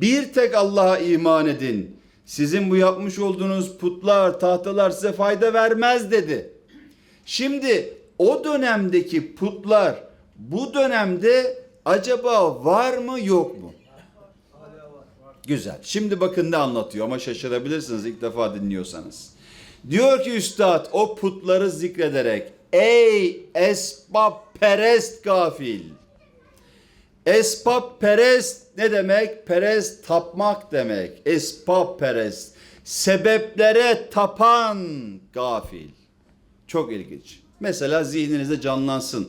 Bir tek Allah'a iman edin. Sizin bu yapmış olduğunuz putlar, tahtalar size fayda vermez dedi. Şimdi o dönemdeki putlar bu dönemde acaba var mı yok mu? Güzel. Şimdi bakın ne anlatıyor ama şaşırabilirsiniz ilk defa dinliyorsanız. Diyor ki üstad o putları zikrederek ey esbab perest gafil. Esbab perest ne demek? Perest tapmak demek. Esbab perest. Sebeplere tapan gafil. Çok ilginç. Mesela zihninizde canlansın.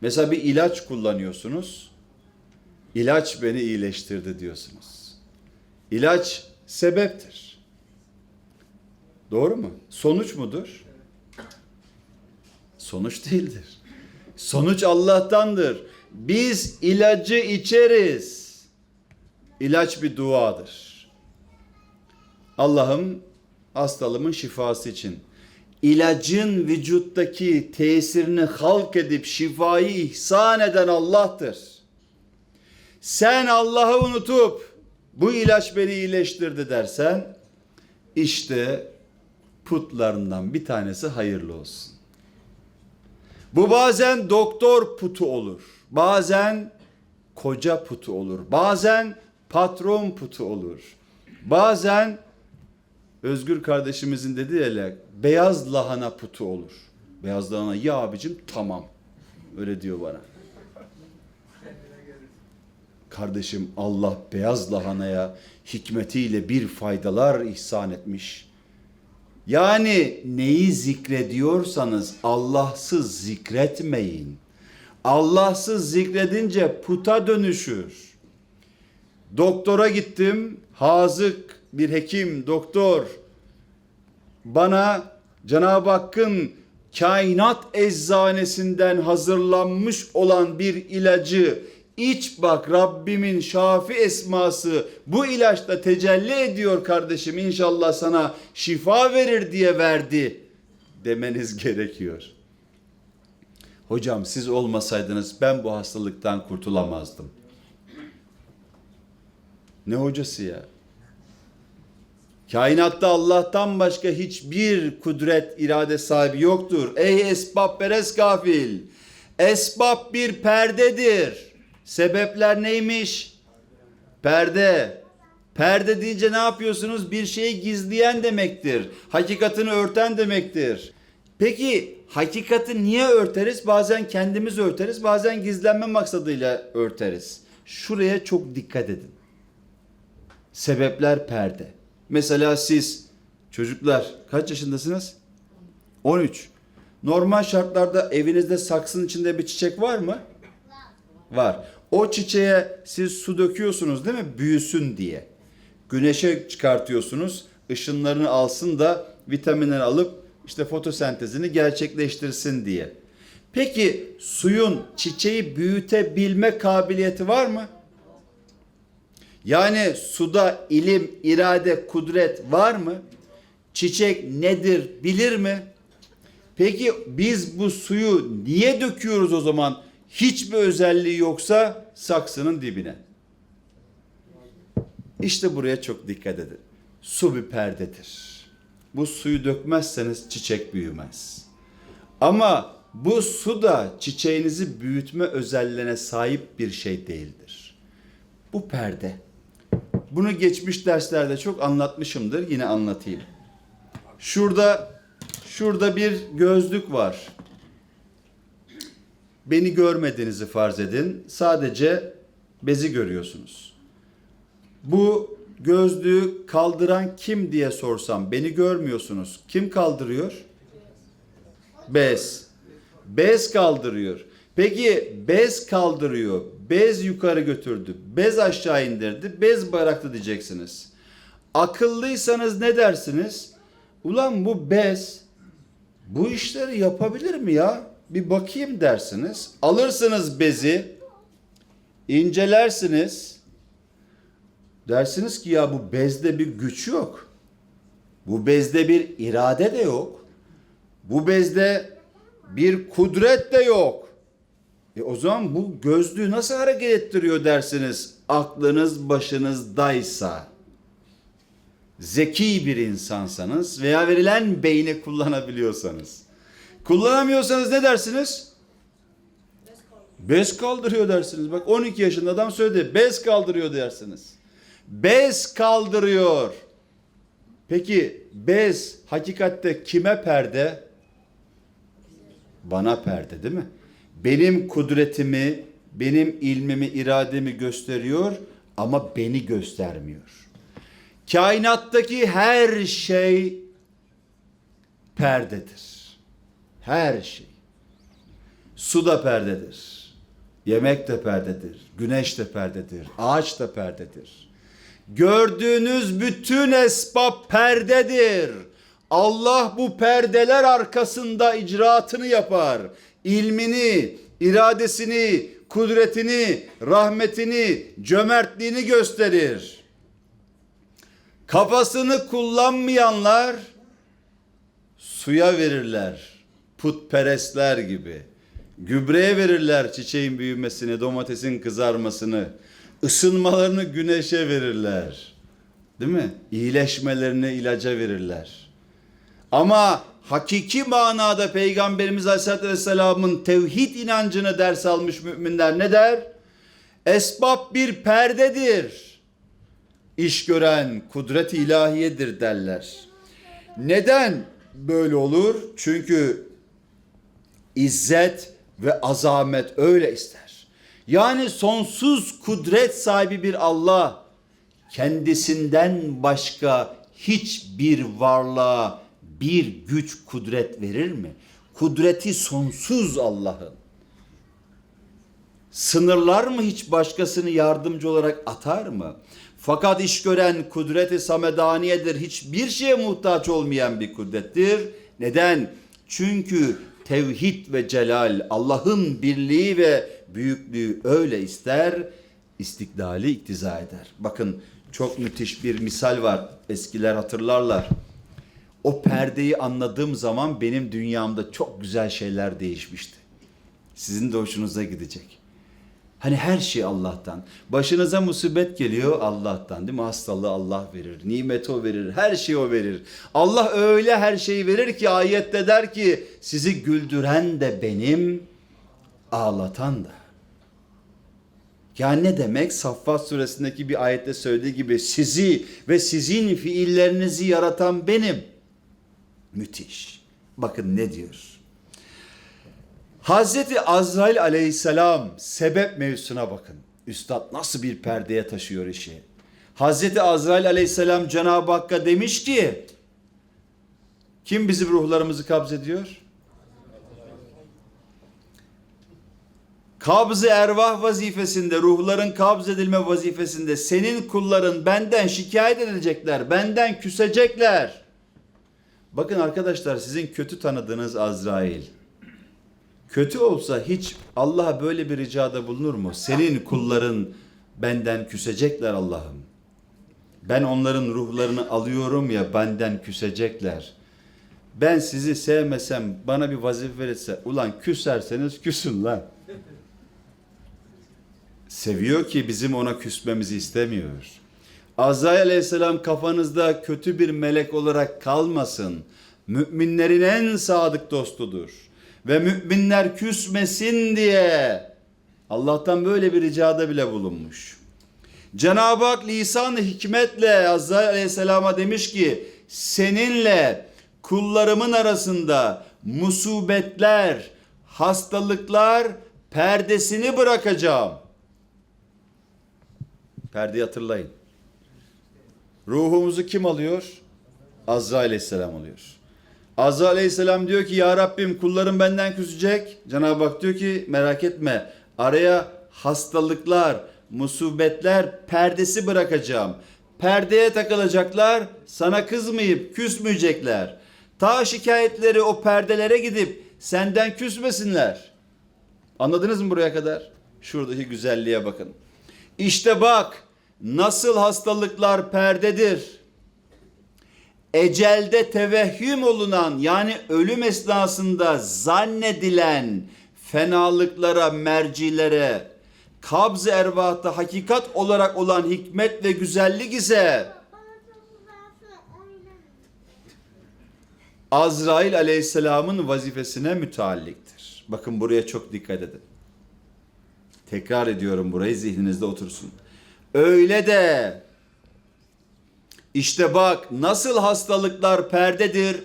Mesela bir ilaç kullanıyorsunuz. İlaç beni iyileştirdi diyorsunuz. İlaç sebeptir. Doğru mu? Sonuç mudur? Sonuç değildir. Sonuç Allah'tandır. Biz ilacı içeriz. İlaç bir duadır. Allah'ım hastalığımın şifası için ilacın vücuttaki tesirini halk edip şifayı ihsan eden Allah'tır. Sen Allah'ı unutup bu ilaç beni iyileştirdi dersen işte putlarından bir tanesi hayırlı olsun. Bu bazen doktor putu olur. Bazen koca putu olur. Bazen patron putu olur. Bazen Özgür kardeşimizin dediği ya beyaz lahana putu olur. Beyaz lahana ya abicim tamam. Öyle diyor bana. Kardeşim Allah beyaz lahanaya hikmetiyle bir faydalar ihsan etmiş. Yani neyi zikrediyorsanız Allahsız zikretmeyin. Allahsız zikredince puta dönüşür. Doktora gittim. Hazık bir hekim, doktor bana Cenab-ı Hakk'ın kainat eczanesinden hazırlanmış olan bir ilacı iç bak Rabbimin şafi esması bu ilaçta tecelli ediyor kardeşim inşallah sana şifa verir diye verdi demeniz gerekiyor. Hocam siz olmasaydınız ben bu hastalıktan kurtulamazdım. Ne hocası ya? Kainatta Allah'tan başka hiçbir kudret, irade sahibi yoktur. Ey esbab perest gafil. Esbab bir perdedir. Sebepler neymiş? Perde. Perde deyince ne yapıyorsunuz? Bir şeyi gizleyen demektir. Hakikatini örten demektir. Peki hakikati niye örteriz? Bazen kendimiz örteriz, bazen gizlenme maksadıyla örteriz. Şuraya çok dikkat edin. Sebepler perde. Mesela siz çocuklar kaç yaşındasınız? 13. Normal şartlarda evinizde saksının içinde bir çiçek var mı? Var. O çiçeğe siz su döküyorsunuz değil mi? Büyüsün diye. Güneşe çıkartıyorsunuz. ışınlarını alsın da vitaminleri alıp işte fotosentezini gerçekleştirsin diye. Peki suyun çiçeği büyütebilme kabiliyeti var mı? Yani suda ilim, irade, kudret var mı? Çiçek nedir bilir mi? Peki biz bu suyu niye döküyoruz o zaman? Hiçbir özelliği yoksa saksının dibine. İşte buraya çok dikkat edin. Su bir perdedir. Bu suyu dökmezseniz çiçek büyümez. Ama bu su da çiçeğinizi büyütme özelliğine sahip bir şey değildir. Bu perde. Bunu geçmiş derslerde çok anlatmışımdır. Yine anlatayım. Şurada şurada bir gözlük var. Beni görmediğinizi farz edin. Sadece bezi görüyorsunuz. Bu gözlüğü kaldıran kim diye sorsam beni görmüyorsunuz. Kim kaldırıyor? Bez. Bez kaldırıyor. Peki bez kaldırıyor. Bez yukarı götürdü. Bez aşağı indirdi. Bez bıraktı diyeceksiniz. Akıllıysanız ne dersiniz? Ulan bu bez bu işleri yapabilir mi ya? Bir bakayım dersiniz. Alırsınız bezi. incelersiniz. Dersiniz ki ya bu bezde bir güç yok. Bu bezde bir irade de yok. Bu bezde bir kudret de yok. E o zaman bu gözlüğü nasıl hareket ettiriyor dersiniz? Aklınız başınızdaysa, zeki bir insansanız veya verilen beyni kullanabiliyorsanız. Kullanamıyorsanız ne dersiniz? Bez kaldırıyor dersiniz. Bak 12 yaşında adam söyledi. Bez kaldırıyor dersiniz. Bez kaldırıyor. Peki bez hakikatte kime perde? Bana perde değil mi? Benim kudretimi, benim ilmimi, irademi gösteriyor ama beni göstermiyor. Kainattaki her şey perdedir. Her şey. Su da perdedir. Yemek de perdedir. Güneş de perdedir. Ağaç da perdedir. Gördüğünüz bütün esbab perdedir. Allah bu perdeler arkasında icraatını yapar. İlmini, iradesini, kudretini, rahmetini, cömertliğini gösterir. Kafasını kullanmayanlar suya verirler. Putperestler gibi. Gübreye verirler çiçeğin büyümesini, domatesin kızarmasını. Isınmalarını güneşe verirler. Değil mi? İyileşmelerini ilaca verirler. Ama hakiki manada Peygamberimiz Aleyhisselatü Vesselam'ın tevhid inancını ders almış müminler ne der? Esbab bir perdedir. İş gören kudret ilahiyedir derler. Neden böyle olur? Çünkü izzet ve azamet öyle ister. Yani sonsuz kudret sahibi bir Allah kendisinden başka hiçbir varlığa bir güç kudret verir mi? Kudreti sonsuz Allah'ın. Sınırlar mı hiç başkasını yardımcı olarak atar mı? Fakat iş gören kudreti samedaniyedir. Hiçbir şeye muhtaç olmayan bir kudrettir. Neden? Çünkü tevhid ve celal Allah'ın birliği ve büyüklüğü öyle ister, istiklali iktiza eder. Bakın çok müthiş bir misal var. Eskiler hatırlarlar. O perdeyi anladığım zaman benim dünyamda çok güzel şeyler değişmişti. Sizin de hoşunuza gidecek. Hani her şey Allah'tan. Başınıza musibet geliyor Allah'tan değil mi? Hastalığı Allah verir. Nimeti o verir. Her şeyi o verir. Allah öyle her şeyi verir ki ayette der ki sizi güldüren de benim ağlatan da. Yani ne demek? Saffat suresindeki bir ayette söylediği gibi sizi ve sizin fiillerinizi yaratan benim. Müthiş. Bakın ne diyor? Hazreti Azrail aleyhisselam sebep mevzusuna bakın. Üstad nasıl bir perdeye taşıyor işi. Hazreti Azrail aleyhisselam Cenab-ı Hakk'a demiş ki kim bizim ruhlarımızı kabzediyor? Kabz-ı ervah vazifesinde, ruhların kabz edilme vazifesinde senin kulların benden şikayet edecekler, benden küsecekler. Bakın arkadaşlar sizin kötü tanıdığınız Azrail kötü olsa hiç Allah'a böyle bir ricada bulunur mu? Senin kulların benden küsecekler Allah'ım. Ben onların ruhlarını alıyorum ya benden küsecekler. Ben sizi sevmesem bana bir vazife verirse ulan küserseniz küsün lan. Seviyor ki bizim ona küsmemizi istemiyor. Azrail aleyhisselam kafanızda kötü bir melek olarak kalmasın. Müminlerin en sadık dostudur ve müminler küsmesin diye Allah'tan böyle bir ricada bile bulunmuş. Cenab-ı Hak lisan hikmetle Azrail aleyhisselama demiş ki seninle kullarımın arasında musibetler, hastalıklar perdesini bırakacağım. Perdeyi hatırlayın. Ruhumuzu kim alıyor? Azrail aleyhisselam alıyor. Azrail aleyhisselam diyor ki ya Rabbim kullarım benden küsecek. Cenab-ı Hak diyor ki merak etme araya hastalıklar, musibetler perdesi bırakacağım. Perdeye takılacaklar sana kızmayıp küsmeyecekler. Ta şikayetleri o perdelere gidip senden küsmesinler. Anladınız mı buraya kadar? Şuradaki güzelliğe bakın. İşte bak nasıl hastalıklar perdedir ecelde tevehhüm olunan yani ölüm esnasında zannedilen fenalıklara, mercilere, kabz ervahta hakikat olarak olan hikmet ve güzellik ise Azrail aleyhisselamın vazifesine mütealliktir. Bakın buraya çok dikkat edin. Tekrar ediyorum burayı zihninizde otursun. Öyle de işte bak nasıl hastalıklar perdedir,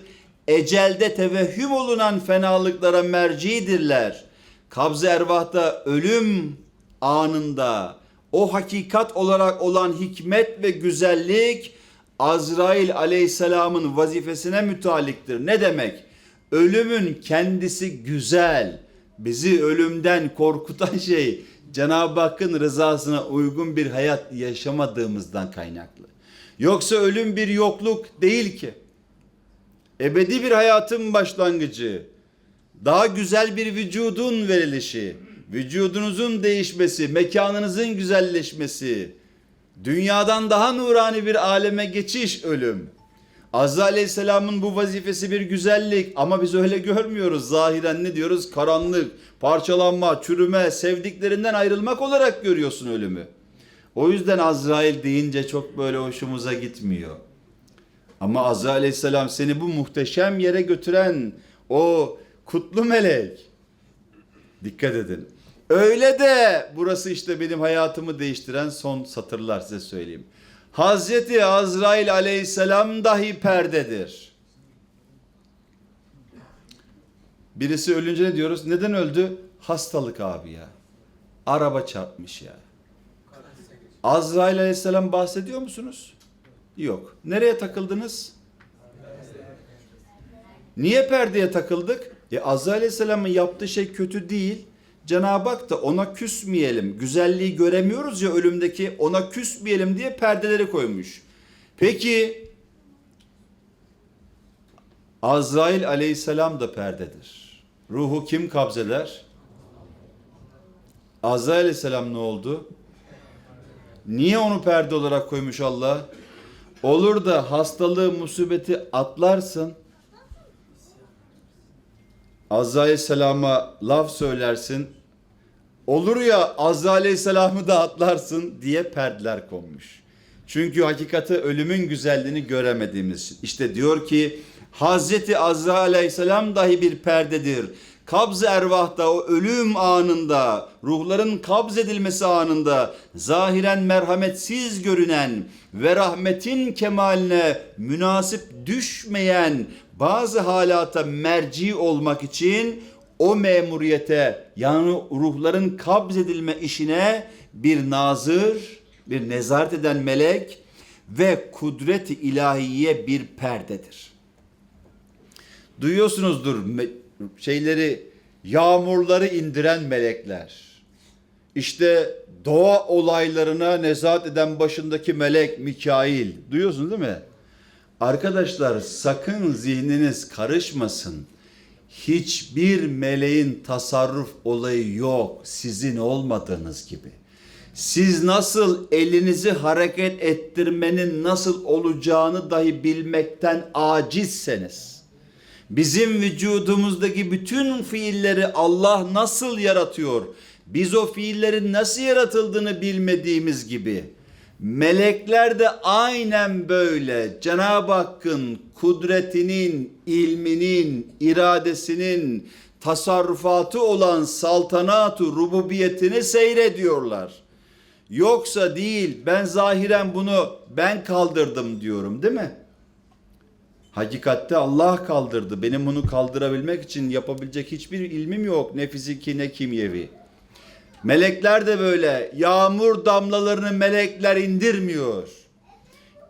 ecelde tevehhüm olunan fenalıklara mercidirler. Kabz-ı ervahta ölüm anında o hakikat olarak olan hikmet ve güzellik Azrail aleyhisselamın vazifesine mütaliktir. Ne demek? Ölümün kendisi güzel. Bizi ölümden korkutan şey Cenab-ı Hakk'ın rızasına uygun bir hayat yaşamadığımızdan kaynaklı. Yoksa ölüm bir yokluk değil ki. Ebedi bir hayatın başlangıcı. Daha güzel bir vücudun verilişi, vücudunuzun değişmesi, mekanınızın güzelleşmesi, dünyadan daha nurani bir aleme geçiş ölüm. Azza Aleyhisselam'ın bu vazifesi bir güzellik ama biz öyle görmüyoruz. Zahiren ne diyoruz? Karanlık, parçalanma, çürüme, sevdiklerinden ayrılmak olarak görüyorsun ölümü. O yüzden Azrail deyince çok böyle hoşumuza gitmiyor. Ama Azrail Aleyhisselam seni bu muhteşem yere götüren o kutlu melek. Dikkat edin. Öyle de burası işte benim hayatımı değiştiren son satırlar size söyleyeyim. Hazreti Azrail aleyhisselam dahi perdedir. Birisi ölünce ne diyoruz? Neden öldü? Hastalık abi ya. Araba çarpmış ya. Azrail aleyhisselam bahsediyor musunuz? Yok. Nereye takıldınız? Niye perdeye takıldık? E Azrail aleyhisselamın yaptığı şey kötü değil. Cenab-ı Hak da ona küsmeyelim. Güzelliği göremiyoruz ya ölümdeki ona küsmeyelim diye perdeleri koymuş. Peki Azrail aleyhisselam da perdedir. Ruhu kim kabzeder? Azrail aleyhisselam ne oldu? Niye onu perde olarak koymuş Allah? Olur da hastalığı, musibeti atlarsın. Azrail aleyhisselama laf söylersin. Olur ya Azrail aleyhisselamı da atlarsın diye perdeler konmuş. Çünkü hakikati ölümün güzelliğini göremediğimiz için. İşte diyor ki Hazreti Azrail aleyhisselam dahi bir perdedir. Kabz ervahta o ölüm anında, ruhların kabz edilmesi anında zahiren merhametsiz görünen ve rahmetin kemaline münasip düşmeyen bazı halata merci olmak için o memuriyete yani ruhların kabz edilme işine bir nazır, bir nezaret eden melek ve kudret-i ilahiye bir perdedir. Duyuyorsunuzdur şeyleri yağmurları indiren melekler. İşte doğa olaylarına nezaret eden başındaki melek Mikail. Duyuyorsunuz değil mi? Arkadaşlar sakın zihniniz karışmasın. Hiçbir meleğin tasarruf olayı yok sizin olmadığınız gibi. Siz nasıl elinizi hareket ettirmenin nasıl olacağını dahi bilmekten acizseniz, bizim vücudumuzdaki bütün fiilleri Allah nasıl yaratıyor, biz o fiillerin nasıl yaratıldığını bilmediğimiz gibi, Melekler de aynen böyle Cenab-ı Hakk'ın kudretinin, ilminin, iradesinin tasarrufatı olan saltanatu rububiyetini seyrediyorlar. Yoksa değil ben zahiren bunu ben kaldırdım diyorum değil mi? Hakikatte Allah kaldırdı. Benim bunu kaldırabilmek için yapabilecek hiçbir ilmim yok. Ne fiziki ne kimyevi. Melekler de böyle yağmur damlalarını melekler indirmiyor.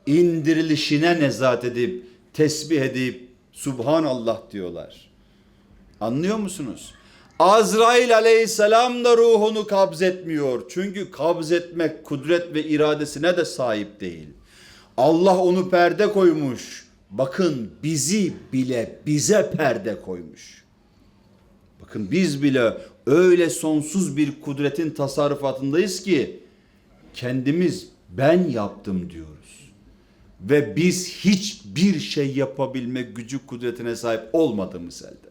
İndirilişine nezaret edip tesbih edip Subhanallah diyorlar. Anlıyor musunuz? Azrail aleyhisselam da ruhunu kabzetmiyor. Çünkü kabzetmek kudret ve iradesine de sahip değil. Allah onu perde koymuş. Bakın bizi bile bize perde koymuş. Bakın biz bile öyle sonsuz bir kudretin tasarrufatındayız ki kendimiz ben yaptım diyoruz. Ve biz hiçbir şey yapabilme gücü kudretine sahip olmadığımız halde.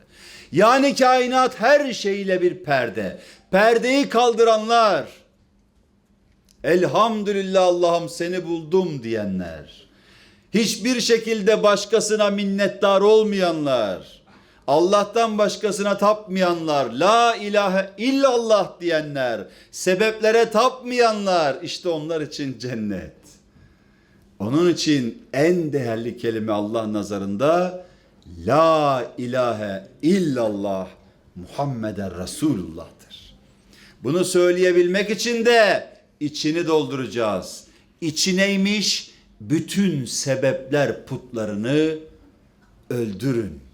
Yani kainat her şeyle bir perde. Perdeyi kaldıranlar. Elhamdülillah Allah'ım seni buldum diyenler. Hiçbir şekilde başkasına minnettar olmayanlar. Allah'tan başkasına tapmayanlar, la ilahe illallah diyenler, sebeplere tapmayanlar, işte onlar için cennet. Onun için en değerli kelime Allah nazarında la ilahe illallah Muhammeden Resulullah'tır. Bunu söyleyebilmek için de içini dolduracağız. İçineymiş bütün sebepler putlarını öldürün.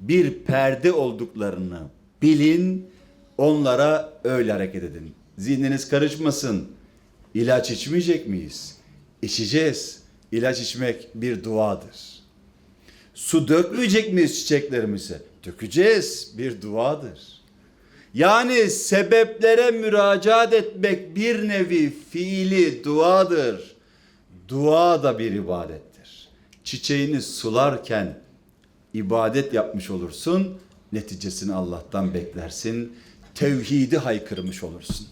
Bir perde olduklarını bilin, onlara öyle hareket edin. Zihniniz karışmasın. İlaç içmeyecek miyiz? İçeceğiz. İlaç içmek bir duadır. Su dökmeyecek miyiz çiçeklerimize? Dökeceğiz. Bir duadır. Yani sebeplere müracaat etmek bir nevi fiili duadır. Dua da bir ibadettir. Çiçeğini sularken ibadet yapmış olursun, neticesini Allah'tan beklersin. Tevhidi haykırmış olursun.